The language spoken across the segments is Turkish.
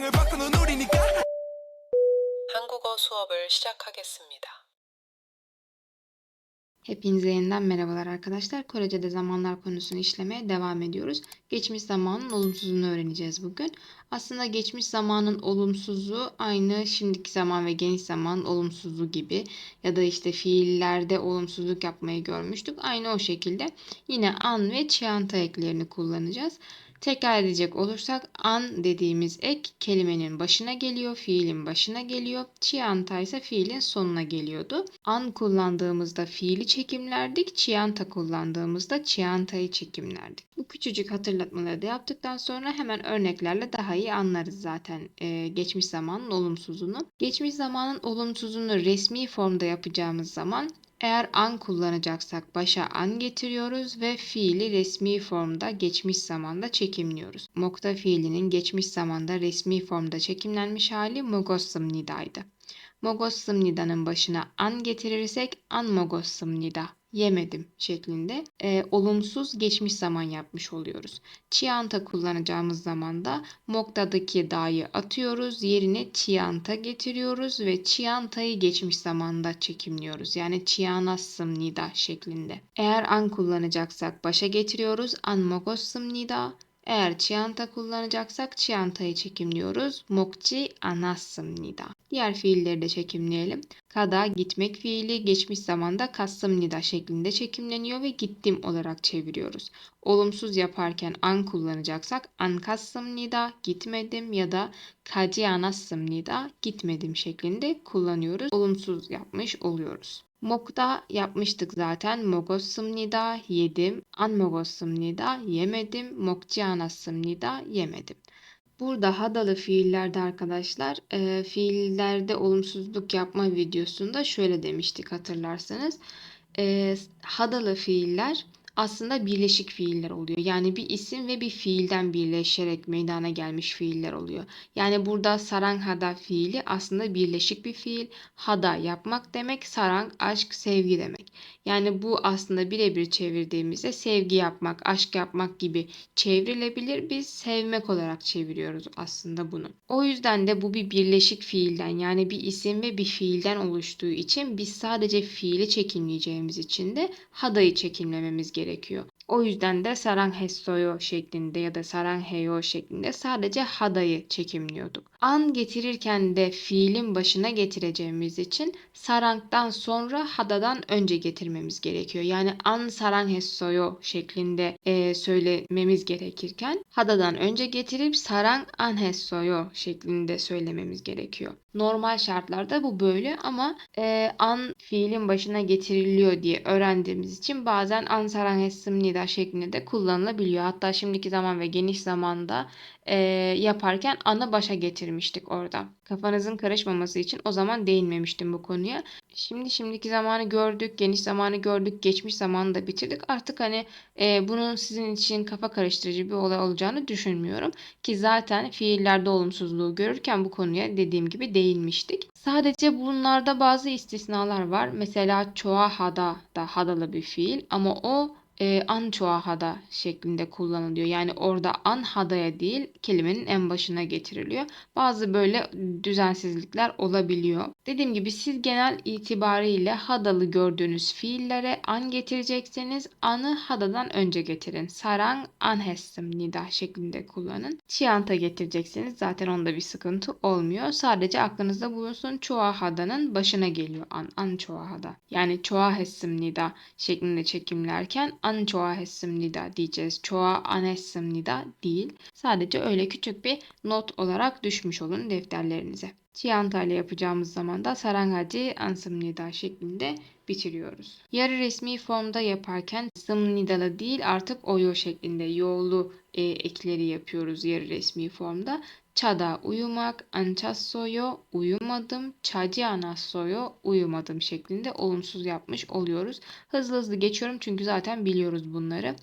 세상을 바꾸는 우리니까 한국어 수업을 시작하겠습니다. Hepinize yeniden merhabalar arkadaşlar. Korece'de zamanlar konusunu işlemeye devam ediyoruz. Geçmiş zamanın olumsuzunu öğreneceğiz bugün. Aslında geçmiş zamanın olumsuzu aynı şimdiki zaman ve geniş zamanın olumsuzluğu gibi ya da işte fiillerde olumsuzluk yapmayı görmüştük. Aynı o şekilde yine an ve çianta eklerini kullanacağız. Tekrar edecek olursak an dediğimiz ek kelimenin başına geliyor, fiilin başına geliyor. Çianta ise fiilin sonuna geliyordu. An kullandığımızda fiili çekimlerdik, çianta kullandığımızda çiantayı çekimlerdik. Bu küçücük hatırlatmaları da yaptıktan sonra hemen örneklerle daha iyi anlarız zaten e, geçmiş zamanın olumsuzunu. Geçmiş zamanın olumsuzunu resmi formda yapacağımız zaman eğer an kullanacaksak başa an getiriyoruz ve fiili resmi formda geçmiş zamanda çekimliyoruz. Mokta fiilinin geçmiş zamanda resmi formda çekimlenmiş hali mogossımnida'ydı. Mogossımnida'nın başına an getirirsek an mogossımnida yemedim şeklinde e, olumsuz geçmiş zaman yapmış oluyoruz. Çianta kullanacağımız zaman da moktadaki da'yı atıyoruz. Yerine çianta getiriyoruz ve çiantayı geçmiş zamanda çekimliyoruz. Yani çianassım nida şeklinde. Eğer an kullanacaksak başa getiriyoruz. An mogossım nida. Eğer çianta kullanacaksak çiantayı çekimliyoruz. Mokçi anassım nida. Diğer fiilleri de çekimleyelim. Kada gitmek fiili geçmiş zamanda kassım nida şeklinde çekimleniyor ve gittim olarak çeviriyoruz. Olumsuz yaparken an kullanacaksak an kassım nida gitmedim ya da kaci anassım nida gitmedim şeklinde kullanıyoruz. Olumsuz yapmış oluyoruz. Mok'ta yapmıştık zaten. Mogossımnida yedim. An mogossımnida yemedim. Mokci anassımnida yemedim. Burada hadalı fiillerde arkadaşlar e, fiillerde olumsuzluk yapma videosunda şöyle demiştik hatırlarsanız. E, hadalı fiiller aslında birleşik fiiller oluyor. Yani bir isim ve bir fiilden birleşerek meydana gelmiş fiiller oluyor. Yani burada sarang hada fiili aslında birleşik bir fiil. Hada yapmak demek, sarang aşk, sevgi demek. Yani bu aslında birebir çevirdiğimizde sevgi yapmak, aşk yapmak gibi çevrilebilir. Biz sevmek olarak çeviriyoruz aslında bunu. O yüzden de bu bir birleşik fiilden yani bir isim ve bir fiilden oluştuğu için biz sadece fiili çekimleyeceğimiz için de hadayı çekimlememiz gerekiyor gerekiyor. O yüzden de saranghesoyo şeklinde ya da sarangheyo şeklinde sadece hadayı çekimliyorduk. An getirirken de fiilin başına getireceğimiz için sarangdan sonra hadadan önce getirmemiz gerekiyor. Yani an saranghesoyo şeklinde e, söylememiz gerekirken hadadan önce getirip sarang anhesoyo şeklinde söylememiz gerekiyor. Normal şartlarda bu böyle ama e, an fiilin başına getiriliyor diye öğrendiğimiz için bazen an saranghesim nida şeklinde de kullanılabiliyor. Hatta şimdiki zaman ve geniş zamanda e, yaparken anı başa getirmiştik orada. Kafanızın karışmaması için o zaman değinmemiştim bu konuya. Şimdi şimdiki zamanı gördük, geniş zamanı gördük, geçmiş zamanı da bitirdik. Artık hani e, bunun sizin için kafa karıştırıcı bir olay olacağını düşünmüyorum. Ki zaten fiillerde olumsuzluğu görürken bu konuya dediğim gibi değinmiştik. Sadece bunlarda bazı istisnalar var. Mesela çoğa hada da hadalı bir fiil ama o e, an çoğahada şeklinde kullanılıyor. Yani orada an hadaya değil kelimenin en başına getiriliyor. Bazı böyle düzensizlikler olabiliyor. Dediğim gibi siz genel itibariyle hadalı gördüğünüz fiillere an getirecekseniz anı hadadan önce getirin. Sarang anhessim nida şeklinde kullanın. Çianta getirecekseniz zaten onda bir sıkıntı olmuyor. Sadece aklınızda bulunsun çoğahadanın başına geliyor an. An çoğahada. Yani çoğahessim nida şeklinde çekimlerken an çoğahessim nida diyeceğiz. Çoğa anhessim nida değil. Sadece öyle küçük bir not olarak düşmüş olun defterlerinize. Çianta ile yapacağımız zaman da saranghaci ansımnida şeklinde bitiriyoruz. Yarı resmi formda yaparken sımnidalı değil artık oyo şeklinde yoğlu e, ekleri yapıyoruz yarı resmi formda. Çada uyumak, ançassoyo uyumadım, çacı anassoyo uyumadım şeklinde olumsuz yapmış oluyoruz. Hızlı hızlı geçiyorum çünkü zaten biliyoruz bunları.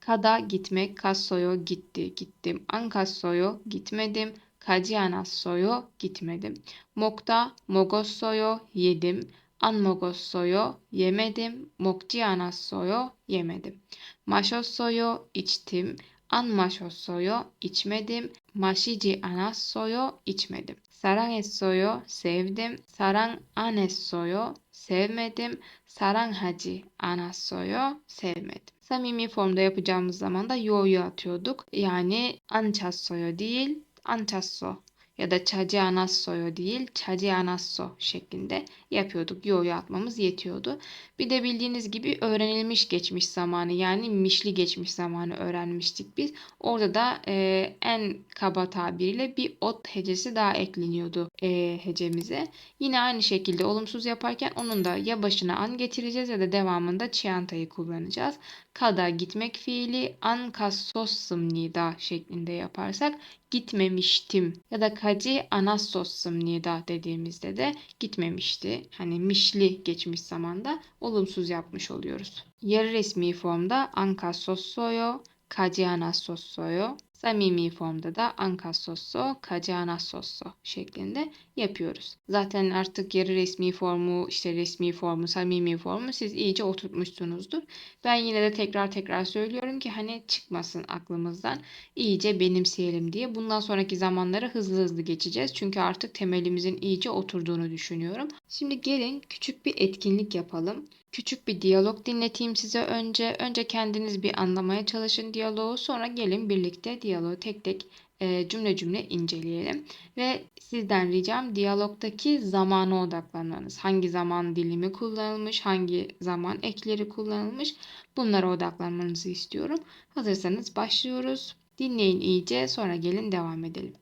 Kada gitmek, kassoyo gitti, gittim. Ankassoyo gitmedim. Kajianassoyo gitmedim. Mokta mogossoyo yedim. Anmogossoyo yemedim. Mokjianassoyo yemedim. Maşossoyo içtim. Anmaşossoyo içmedim. 마시지 않았어요. içmedim. 사랑했어요. sevdim. 사랑 안 했어요. sevmedim. 사랑하지 않았어요. sevmedim. Samimi formda yapacağımız zaman da yo'yu atıyorduk. Yani 안 찼어요 değil, 안 찼어 ya da çaci anassoyo değil çaci anasso şeklinde yapıyorduk. Yo'yu atmamız yetiyordu. Bir de bildiğiniz gibi öğrenilmiş geçmiş zamanı yani mişli geçmiş zamanı öğrenmiştik biz. Orada da e, en kaba tabiriyle bir ot hecesi daha ekleniyordu e, hecemize. Yine aynı şekilde olumsuz yaparken onun da ya başına an getireceğiz ya da devamında çiantayı kullanacağız. Kada gitmek fiili an kasosımnida şeklinde yaparsak gitmemiştim ya da kaci anassosımnida dediğimizde de gitmemişti. Hani mişli geçmiş zamanda olumsuz yapmış oluyoruz. Yarı resmi formda an kasossoyo, kaci anassossoyo. Samimi formda da an kasosso, kaci anassosso şeklinde yapıyoruz. Zaten artık yarı resmi formu, işte resmi formu, samimi formu siz iyice oturtmuşsunuzdur. Ben yine de tekrar tekrar söylüyorum ki hani çıkmasın aklımızdan. iyice benimseyelim diye. Bundan sonraki zamanları hızlı hızlı geçeceğiz. Çünkü artık temelimizin iyice oturduğunu düşünüyorum. Şimdi gelin küçük bir etkinlik yapalım. Küçük bir diyalog dinleteyim size önce. Önce kendiniz bir anlamaya çalışın diyaloğu. Sonra gelin birlikte diyaloğu tek tek e, cümle cümle inceleyelim. Ve sizden ricam diyalogdaki zamana odaklanmanız. Hangi zaman dilimi kullanılmış, hangi zaman ekleri kullanılmış bunlara odaklanmanızı istiyorum. Hazırsanız başlıyoruz. Dinleyin iyice sonra gelin devam edelim.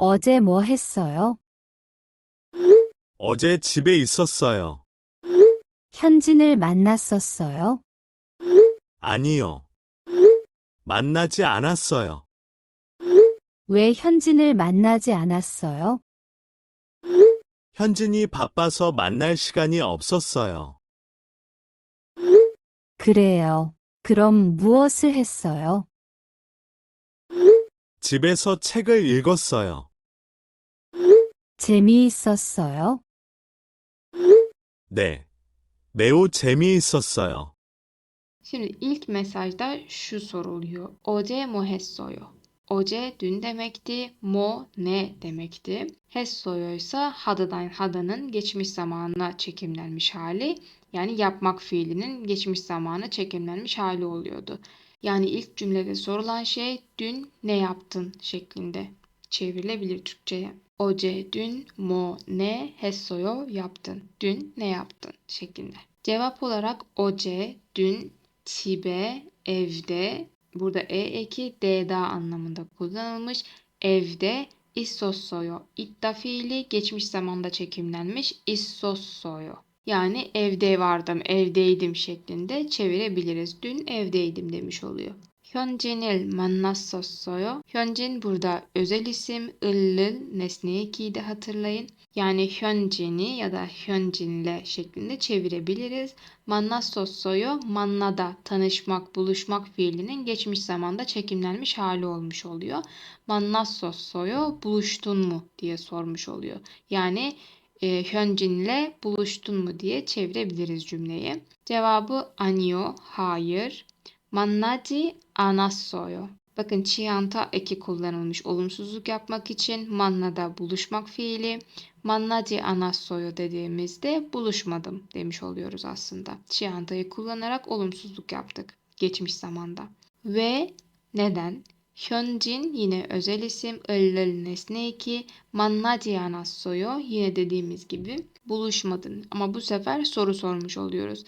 어제 뭐 했어요? 어제 집에 있었어요. 현진을 만났었어요? 아니요. 만나지 않았어요. 왜 현진을 만나지 않았어요? 현진이 바빠서 만날 시간이 없었어요. 그래요. 그럼 무엇을 했어요? 집에서 책을 읽었어요. 재미있었어요? 네. 매우 재미있었어요. Şimdi ilk mesajda şu soruluyor. Oce mo hessoyo. Oce dün demekti, mo ne demekti. Hessoyo ise hadadan hadanın geçmiş zamanına çekimlenmiş hali. Yani yapmak fiilinin geçmiş zamana çekimlenmiş hali oluyordu. Yani ilk cümlede sorulan şey dün ne yaptın şeklinde çevrilebilir Türkçe'ye. Oce dün mo ne hessoyo yaptın. Dün ne yaptın şeklinde. Cevap olarak oce dün Kibe, evde, burada e eki deda anlamında kullanılmış. Evde issosoyo. İdda fiili geçmiş zamanda çekimlenmiş issosoyo. Yani evde vardım, evdeydim şeklinde çevirebiliriz. Dün evdeydim demiş oluyor. 현진을 만났었어요. 현진 burada özel isim, ıllıl, nesne ekiyi de hatırlayın. Yani 현진이 ya da 현진le şeklinde çevirebiliriz. 만났었어요, 만나다, tanışmak, buluşmak fiilinin geçmiş zamanda çekimlenmiş hali olmuş oluyor. 만났었어요, buluştun mu diye sormuş oluyor. Yani e, 현진'le buluştun mu diye çevirebiliriz cümleyi. Cevabı 아니요, hayır. Mannaji anassoyo. Bakın chianta eki kullanılmış olumsuzluk yapmak için mannada buluşmak fiili. Mannaji anassoyo dediğimizde buluşmadım demiş oluyoruz aslında. Chianta'yı kullanarak olumsuzluk yaptık geçmiş zamanda. Ve neden? Hyunjin yine özel isim, ıllıl nesne 2, mannaji anassoyo yine dediğimiz gibi buluşmadın. Ama bu sefer soru sormuş oluyoruz.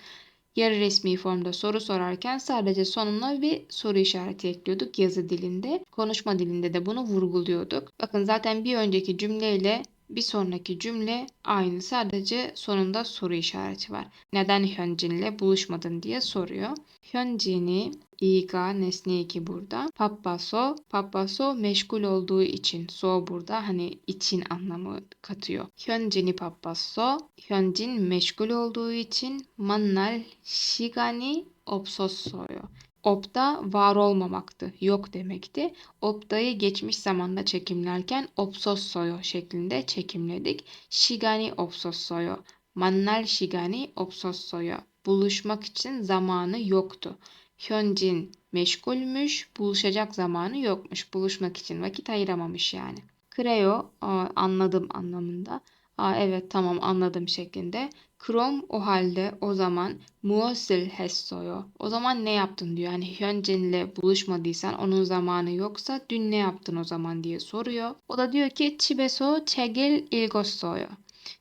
Yarı resmi formda soru sorarken sadece sonuna bir soru işareti ekliyorduk yazı dilinde. Konuşma dilinde de bunu vurguluyorduk. Bakın zaten bir önceki cümleyle bir sonraki cümle aynı sadece sonunda soru işareti var. Neden Hyunjin ile buluşmadın diye soruyor. Hyunjin'i Iga nesne iki burada. Pappaso, pappaso meşgul olduğu için. So burada hani için anlamı katıyor. Hyunjin'i pappaso, Hyunjin meşgul olduğu için. Mannal shigani opsosoyo opta var olmamaktı, yok demekti. Optayı geçmiş zamanda çekimlerken opsossoyo şeklinde çekimledik. Shigani opsossoyo, mannal shigani opsossoyo. Buluşmak için zamanı yoktu. Hyunjin meşgulmüş, buluşacak zamanı yokmuş. Buluşmak için vakit ayıramamış yani. Kreo anladım anlamında. Aa, evet tamam anladım şeklinde Krom o halde o zaman muasil hessoyo. O zaman ne yaptın diyor. Hani Hyunjin'le buluşmadıysan onun zamanı yoksa dün ne yaptın o zaman diye soruyor. O da diyor ki chibeso çegil ilgossoyo.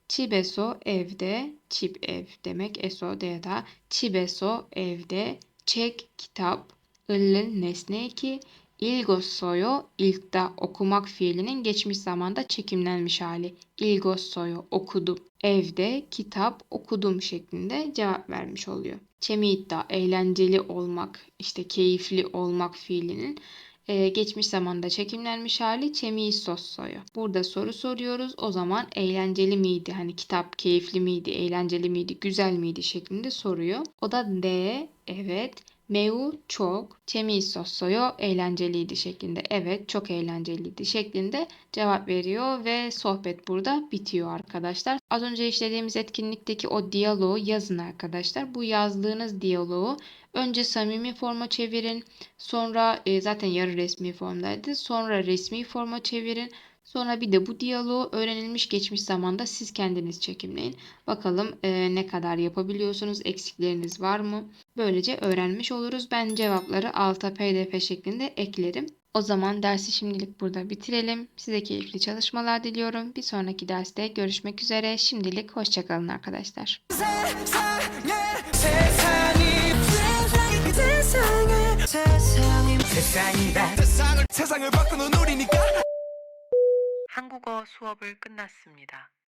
Chibeso evde, chip ev demek eso de da chibeso evde, çek kitap, ıllın nesne ki ilgosoyo ilkta okumak fiilinin geçmiş zamanda çekimlenmiş hali. Ilgosoyo okudum. Evde kitap okudum şeklinde cevap vermiş oluyor. Chemiitta eğlenceli olmak, işte keyifli olmak fiilinin e, geçmiş zamanda çekimlenmiş hali çemiği sossoyu. Burada soru soruyoruz. O zaman eğlenceli miydi? Hani kitap keyifli miydi? Eğlenceli miydi? Güzel miydi? şeklinde soruyor. O da D evet 매우 çok 재미있었어요. Eğlenceliydi şeklinde. Evet, çok eğlenceliydi şeklinde cevap veriyor ve sohbet burada bitiyor arkadaşlar. Az önce işlediğimiz etkinlikteki o diyaloğu yazın arkadaşlar. Bu yazdığınız diyaloğu önce samimi forma çevirin. Sonra e, zaten yarı resmi formdaydı. Sonra resmi forma çevirin. Sonra bir de bu diyaloğu öğrenilmiş geçmiş zamanda siz kendiniz çekimleyin. Bakalım e, ne kadar yapabiliyorsunuz, eksikleriniz var mı? Böylece öğrenmiş oluruz. Ben cevapları alta pdf şeklinde eklerim. O zaman dersi şimdilik burada bitirelim. Size keyifli çalışmalar diliyorum. Bir sonraki derste görüşmek üzere. Şimdilik hoşçakalın arkadaşlar. 세상이 세상이 세상이다 세상을 세상을 바꾸는 우리니까 한국어 수업을 끝났습니다.